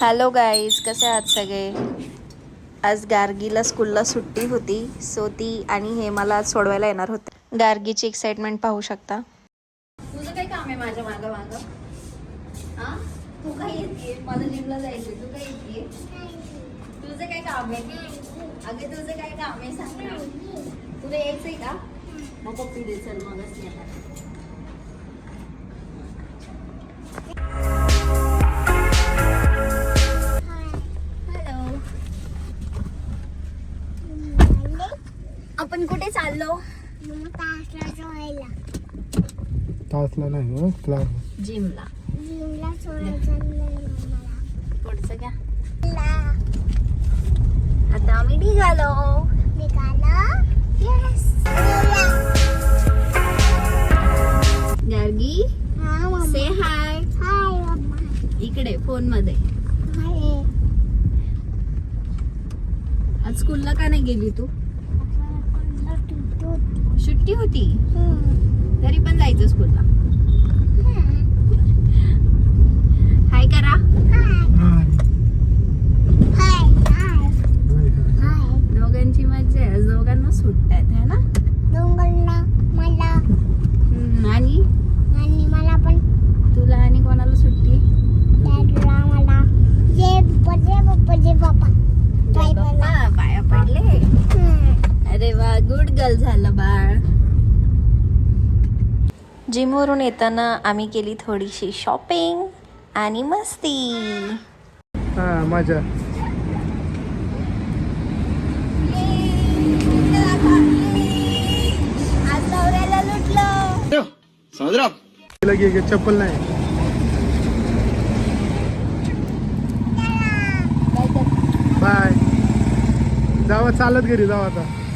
Hello guys कसे आहात सगळे? आज गार्गीला स्कूलला सुट्टी होती. सो ती आणि हे मला आज सोडवायला येणार होते. गार्गीची एक्साइटमेंट पाहू शकता. तुझं काय काम आहे माझ्या मागं मागं? हा तू काय येते मला जिमला जायचं तू काय येते तुझं काय काम आहे? अगे तुझं काय काम आहे? सांग ना. तुला यायचंय का? मग पप्पी दे चल मगच नाही आपण कुठे चाललो? तासला नाही हो क्लास. जिमला. पुढचं घ्या. आता आम्ही निघालो. गार्गी से हाय इकडे फोनमध्ये आज स्कूलला का नाही गेली तू? सुट्टी होती. तरी पण जायचं स्कूलला हाय करा दोघांची मज्जा आहे आज दोघांना सुट्ट्या आहेत है ना हम्म, आणि तुला आणि कोणाला सुट्टी पप्पा पाया पडले अरे वा गुड गर्ल झालं बाळ. जिमवरून येताना आम्ही केली थोडीशी शॉपिंग आणि मस्ती. हा मजा. चप्पल नाही. बाय. जावा चालत घरी जावा आता.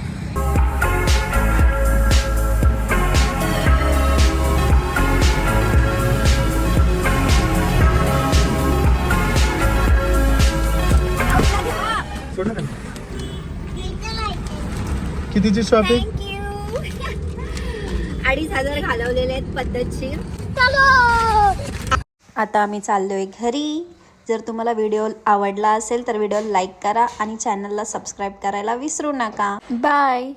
सोडा ना. कितीची शॉपिंग अडीच हजार घालवलेले आहेत पद्धतशीर. आता आम्ही चाललोय घरी. जर तुम्हाला व्हिडिओ आवडला असेल तर व्हिडिओ लाईक करा आणि चॅनलला सबस्क्राईब करायला विसरू नका. बाय!